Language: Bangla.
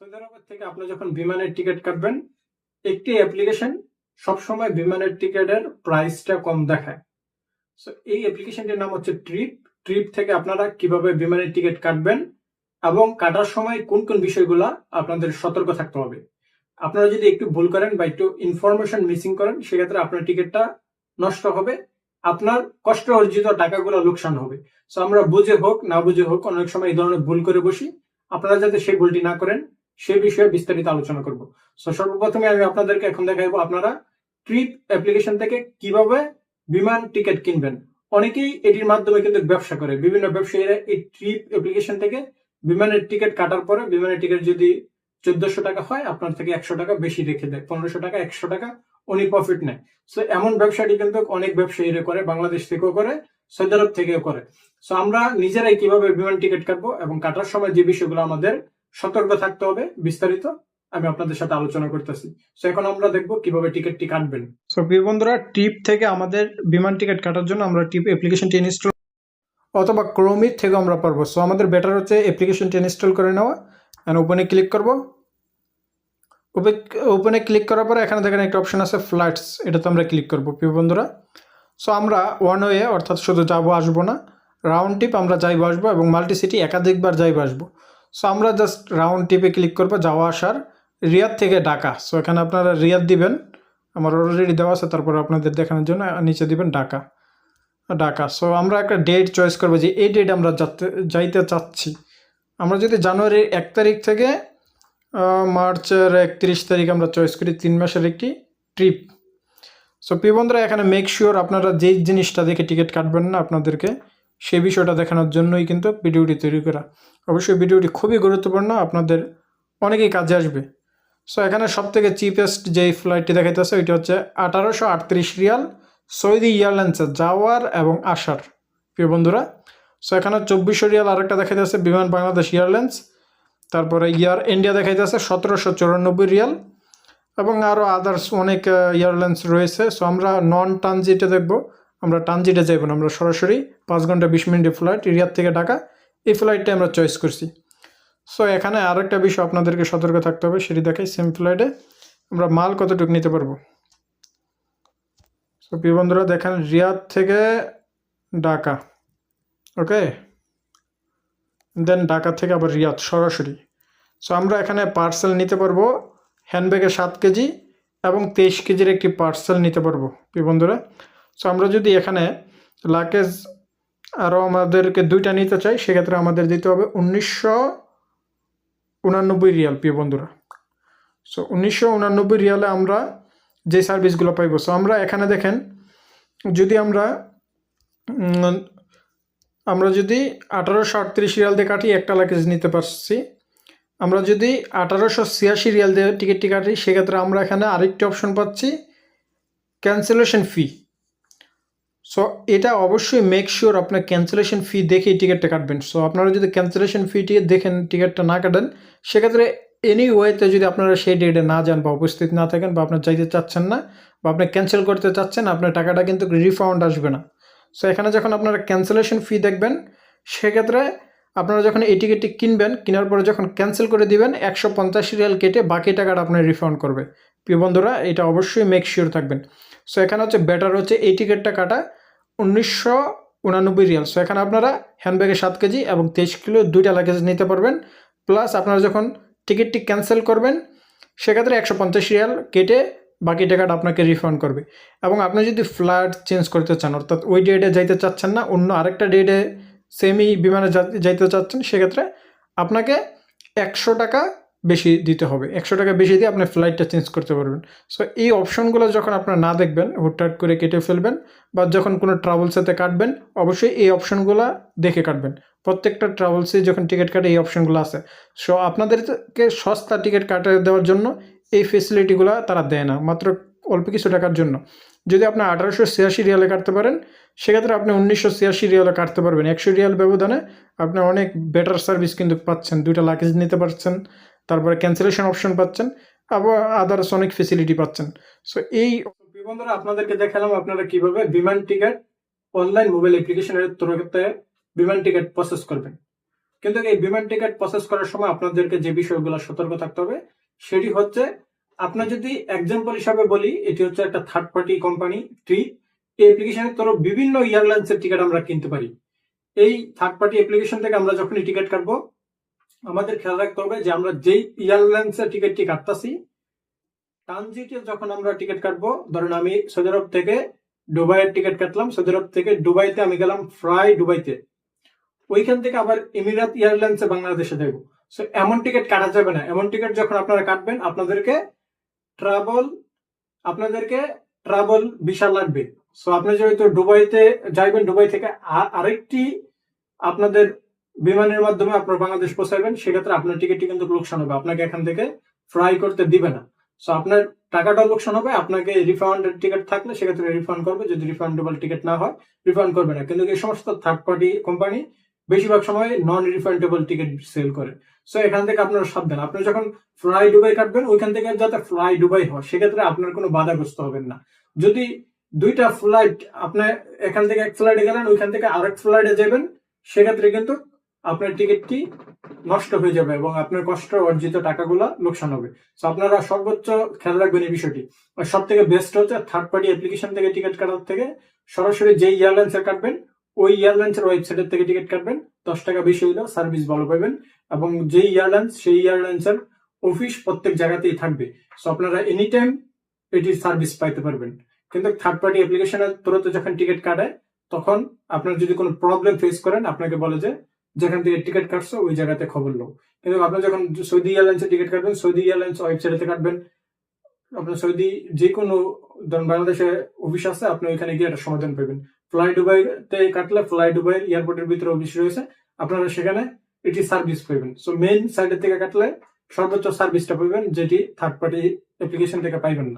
সৌদি থেকে আপনি যখন বিমানের টিকিট কাটবেন, একটি অ্যাপ্লিকেশন সবসময় বিমানের টিকিটের প্রাইসটা কম দেখায়। সো এই অ্যাপ্লিকেশনটির নাম হচ্ছে ট্রিপ ট্রিপ থেকে আপনারা কীভাবে বিমানের টিকিট কাটবেন এবং কাটার সময় কোন কোন বিষয়গুলা আপনাদের সতর্ক থাকতে হবে। আপনারা যদি একটু ভুল করেন বা একটু ইনফরমেশন মিসিং করেন, সেক্ষেত্রে আপনার টিকিটটা নষ্ট হবে। আপনার কষ্ট অর্জিত টাকাগুলো লোকসান হবে। সো আমরা বুঝে হোক, না বুঝে হোক, অনেক সময় এই ধরনের ভুল করে বসি। আপনারা যাতে সেই ভুলটি না করেন সে বিষয়ে বিস্তারিত আলোচনা করব। সো সর্বপ্রথমে আমি আপনাদেরকে এখন দেখাবো আপনারা ট্রিপ অ্যাপ্লিকেশন থেকে কীভাবে বিমান টিকিট কিনবেন। অনেকেই এটির মাধ্যমে কিন্তু ব্যবসা করে। বিভিন্ন ব্যবসায়ীরা এই ট্রিপ অ্যাপ্লিকেশন থেকে বিমানের টিকিট কাটার পরে বিমানের টিকিট যদি চোদ্দশো টাকা হয়, আপনার থেকে একশো টাকা বেশি রেখে দেয়। পনেরোশো টাকা, একশো টাকা উনি প্রফিট নেয়। সো এমন ব্যবসাটি কিন্তু অনেক ব্যবসায়ীরা করে, বাংলাদেশ থেকেও করে, সৌদি আরব থেকেও করে। সো আমরা নিজেরাই কীভাবে বিমান টিকিট কাটবো এবং কাটার সময় যে বিষয়গুলো আমাদের সতর্ক থাকতে হবে বিস্তারিত আমি আপনাদের সাথে আলোচনা করতেছি। সো এখন আমরা দেখব কীভাবে টিকিটটি কাটবেন। সো প্রিয় বন্ধুরা টিপ থেকে আমাদের বিমান টিকিট কাটার জন্য আমরা টিপ অ্যাপ্লিকেশনটি ইনস্টল অথবা ক্রোমির থেকে আমরা পারব। সো আমাদের বেটার হচ্ছে অ্যাপ্লিকেশনটি ইনস্টল করে নেওয়া। অ্যান্ড ওপেনে ক্লিক করব। ওপেনে ক্লিক করার পরে এখানে দেখেন একটা অপশন আছে ফ্লাইটস এটাতে আমরা ক্লিক করব প্রিয় বন্ধুরা। সো আমরা ওয়ান ওয়ে অর্থাৎ শুধু যাব আসব না। রাউন্ড টিপ আমরা যাইবো আসব এবং মাল্টি সিটি একাধিকবার যাইবো আসব। সো আমরা জাস্ট রাউন্ড টিপে ক্লিক করব, যাওয়া আসার। রিয়াদ থেকে ঢাকা। সো এখানে আপনারা রিয়াদ দিবেন। আমার অলরেডি দেওয়া আছে, তারপর আপনাদের দেখানোর জন্য নিচে দিবেন ঢাকা। ঢাকা। সো আমরা একটা ডেট চয়েস করব যে এই ডেট আমরা যাতে, যাইতে চাচ্ছি। আমরা যদি জানুয়ারির এক তারিখ থেকে মার্চের একত্রিশ তারিখ আমরা চয়েস করি, তিন মাসের একটি ট্রিপ সো প্রিয় বন্ধুরা, এখানে মেক শিওর আপনারা যেই জিনিসটা দেখে টিকিট কাটবেন না আপনাদেরকে সেই বিষয়টা দেখানোর জন্যই কিন্তু ভিডিওটি তৈরি করা। অবশ্যই ভিডিওটি খুবই গুরুত্বপূর্ণ, আপনাদের অনেকেই কাজে আসবে। সো এখানে সব থেকে চিপেস্ট যেই ফ্লাইটটি দেখাইতেছে, ওইটা হচ্ছে আঠারোশো আটত্রিশ রিয়াল সৌদি এয়ারলাইন্সে যাওয়ার এবং আসার। প্রিয় বন্ধুরা সো এখানে চব্বিশশো রিয়াল আরেকটা দেখাইতেছে, বিমান বাংলাদেশ এয়ারলাইন্স। তারপরে ইয়ার ইন্ডিয়া দেখাইতেছে, সতেরোশো চুরানব্বই রিয়াল। এবং আরও আদার্স অনেক এয়ারলাইন্স রয়েছে। সো আমরা নন ট্রানজিটে দেখব। আমরা ট্রানজিটে যাইব না, আমরা সরাসরি পাঁচ ঘণ্টা বিশ মিনিটের ফ্লাইট রিয়াদ থেকে ঢাকা, এই ফ্লাইটটা আমরা চয়েস করছি। সো এখানে আরেকটা বিষয় আপনাদেরকে সতর্ক থাকতে হবে, সেটি দেখাই সেম ফ্লাইটে আমরা মাল কতটুকু নিতে পারব। সো প্রিয় বন্ধুরা, দেখেন রিয়াদ থেকে ঢাকা ওকে দেন ঢাকা থেকে আবার রিয়াদ, সরাসরি। সো আমরা এখানে পার্সেল নিতে পারব হ্যান্ডব্যাগে সাত কেজি এবং তেইশ কেজির একটি পার্সেল নিতে পারব, প্রিয় বন্ধুরা। সো আমরা যদি এখানে লাকেজ আরও আমাদেরকে দুইটা নিতে চাই, সেক্ষেত্রে আমাদের দিতে হবে উনিশশো উনানব্বই রিয়াল, প্রিয় বন্ধুরা। সো উনিশশো উনানব্বই রিয়ালে আমরা যে সার্ভিসগুলো পাইব। সো আমরা এখানে দেখেন, যদি আমরা আমরা যদি আঠারোশো আটত্রিশ রিয়াল দিয়ে কাটি, একটা লাকেজ নিতে পারছি। আমরা যদি আঠারোশো ছিয়াশি রিয়াল দিয়ে টিকিটটি কাটি, সেক্ষেত্রে আমরা এখানে আরেকটি অপশন পাচ্ছি ক্যান্সেলেশন ফি সো এটা অবশ্যই মেক শিওর আপনার ক্যান্সেলেশন ফি দেখেই টিকিটটা কাটবেন। সো আপনারা যদি ক্যান্সেলেশন ফিটি দেখেন টিকিটটা না কাটেন, সেক্ষেত্রে এনি ওয়েতে যদি আপনারা সেই ডেটে না যান বা উপস্থিত না থাকেন বা আপনার যাইতে চাচ্ছেন না বা আপনি ক্যান্সেল করতে চাচ্ছেন, আপনার টাকাটা কিন্তু রিফান্ড আসবে না। সো এখানে যখন আপনারা ক্যান্সেলেশন ফি দেখবেন, সেক্ষেত্রে আপনারা যখন এই টিকিটটি কিনবেন, কেনার পরে যখন ক্যান্সেল করে দিবেন, একশো পঞ্চাশ রিয়াল কেটে বাকি টাকাটা আপনার রিফান্ড করবে। প্রিয় বন্ধুরা, এটা অবশ্যই মেক শিওর থাকবেন। সো এখানে হচ্ছে বেটার হচ্ছে এই টিকিটটা কাটা। উনিশশো উনানব্বই রিয়াল। সো এখানে আপনারা হ্যান্ডব্যাগে সাত কেজি এবং তেইশ কিলো দুইটা লাগেজ নিতে পারবেন। প্লাস আপনারা যখন টিকিটটি ক্যান্সেল করবেন, সেক্ষেত্রে একশো পঞ্চাশ রিয়াল কেটে বাকি টাকাটা আপনাকে রিফান্ড করবে। এবং আপনি যদি ফ্লাইট চেঞ্জ করতে চান, অর্থাৎ ওই ডেটে যাইতে চাচ্ছেন না, অন্য আরেকটা ডেটে সেমি বিমানে যাইতে চাচ্ছেন, সেক্ষেত্রে আপনাকে একশো টাকা বেশি দিতে হবে। একশো টাকা বেশি দিয়ে আপনি ফ্লাইটটা চেঞ্জ করতে পারবেন। সো এই অপশনগুলো যখন আপনারা না দেখবেন হুটহাট করে কেটে ফেলবেন বা যখন কোনো ট্রাভেলসেতে কাটবেন, অবশ্যই এই অপশনগুলো দেখে কাটবেন। প্রত্যেকটা ট্রাভেলসে যখন টিকিট কাটে, এই অপশনগুলো আছে। সো আপনাদেরকে সস্তা টিকিট কাটে দেওয়ার জন্য এই ফেসিলিটিগুলো তারা দেয় না, মাত্র অল্প কিছু টাকার জন্য। যদি আপনি আঠারোশো ছিয়াশি রিয়ালে কাটতে পারেন, সেক্ষেত্রে আপনি উনিশশো ছিয়াশি রিয়ালে কাটতে পারবেন। একশো রিয়াল ব্যবধানে আপনি অনেক বেটার সার্ভিস কিন্তু পাচ্ছেন, দুইটা লাগেজ নিতে পারছেন। তারপরে ক্যান্সেলেশন অপশন পাচ্ছেন, আবার আদার্স অনেক ফেসিলিটি পাচ্ছেন। সো এই বন্ধুরা, আপনাদেরকে দেখালাম আপনারা কীভাবে বিমান টিকিট অনলাইন মোবাইল অ্যাপ্লিকেশনের তরফে বিমান টিকিট প্রসেস করবেন। কিন্তু এই বিমান টিকিট প্রসেস করার সময় আপনাদেরকে যে বিষয়গুলো সতর্ক থাকতে হবে, সেটি হচ্ছে, আপনার যদি এক্সাম্পল হিসাবে বলি, এটি হচ্ছে একটা থার্ড পার্টি কোম্পানি ট্রি এই অ্যাপ্লিকেশনের তরফ বিভিন্ন এয়ারলাইন্সের টিকিট আমরা কিনতে পারি। এই থার্ড পার্টি অ্যাপ্লিকেশন থেকে আমরা যখনই টিকিট কাটবো আমাদের খেয়াল রাখতে হবে যে আমরা যেই এয়ারলাইন্সের টিকিটটি কাটতাছি ট্রানজিটে যখন আমরা টিকিট কাটবো, ধরেন আমি সৌদি আরব থেকে দুবাইয়ের টিকিট কাটলাম, সৌদি আরব থেকে দুবাইতে আমি গেলাম ফ্রাই দুবাইতে। ওইখান থেকে আবার এমিরাত এয়ারলাইন্সে বাংলাদেশে দেব সো এমন টিকিট কাটা যাবে না। এমন টিকিট যখন আপনারা কাটবেন, আপনাদেরকে ট্রাভেল আপনাদেরকে ট্রাভেল ভিসা লাগবে। সো আপনি যেহেতু দুবাইতে যাইবেন, দুবাই থেকে আরেকটি আপনাদের বিমানের মাধ্যমে আপনার বাংলাদেশ পৌঁছাবেন, সেক্ষেত্রে আপনার টিকিটটি কিন্তু লোকসান হবে। আপনাকে এখান থেকে ফ্রাই করতে দিবে না। সো আপনার টাকাটা লোকসান হবে, আপনাকে রিফান্ডের টিকিট থাকলে সেক্ষেত্রে রিফান্ড করবে। যদি রিফান্ডেবল টিকিট না হয় রিফান্ড করবে না। কিন্তু এই সমস্ত থার্ড পার্টি কোম্পানি বেশিরভাগ সময় নন রিফান্ডেবল টিকিট সেল করে। সো এখান থেকে আপনারা সাবধান। আপনি যখন ফ্লাই ডুবাই কাটবেন, ওইখান থেকে যাতে ফ্লাই ডুবাই হয়, সেক্ষেত্রে আপনার কোনো বাধাগ্রস্ত হবেন না। যদি দুইটা ফ্লাইট আপনি এখান থেকে এক ফ্লাইটে গেলেন, ওইখান থেকে আরেক ফ্লাইটে যাবেন, সেক্ষেত্রে কিন্তু আপনার টিকিটটি নষ্ট হয়ে যাবে এবং আপনার কষ্ট অর্জিত টাকাগুলো লোকসান হবে। আপনারা সর্বোচ্চ খেয়াল রাখবেন এই বিষয়টি। আর সব থেকে বেস্ট হচ্ছে থার্ড পার্টি অ্যাপ্লিকেশন থেকে টিকিট কাটার থেকে সরাসরি যেই এয়ারলাইন্সের কাটবেন, ওই এয়ারলাইন্সের ওয়েবসাইটের থেকে টিকিট কাটবেন। দশ টাকা বেশি হইলেও সার্ভিস ভালো পাবেন এবং যেই এয়ারলাইন্স সেই এয়ারলাইন্সের অফিস প্রত্যেক জায়গাতেই থাকবে। সো আপনারা এনি টাইম এটির সার্ভিস পাইতে পারবেন। কিন্তু থার্ড পার্টি অ্যাপ্লিকেশনের থ্রুতে যখন টিকিট কাটায়, তখন আপনার যদি কোনো প্রবলেম ফেস করেন, আপনাকে বলে যে যেখান থেকে টিকিট কাটছো, ওই জায়গাতে খবর লো কিন্তু আপনি যখন সৌদি এয়ারলাইন্সে টিকিট কাটবেন, সৌদি এয়ারলাইন্স ওয়েবসাইটে কাটবেন, আপনার সৌদি যে কোনো ধরুন বাংলাদেশে অফিস আছে, আপনি ওইখানে গিয়ে একটা সমাধান পাবেন। ফ্লাই দুবাইতে কাটলে ফ্লাই দুবাই এয়ারপোর্টের ভিতরে অফিস রয়েছে, আপনারা সেখানে এটি সার্ভিস পাবেন। সো মেইন সাইডের থেকে কাটলে সর্বোচ্চ সার্ভিসটা পাবেন, যেটি থার্ড পার্টি অ্যাপ্লিকেশন থেকে পাইবেন না।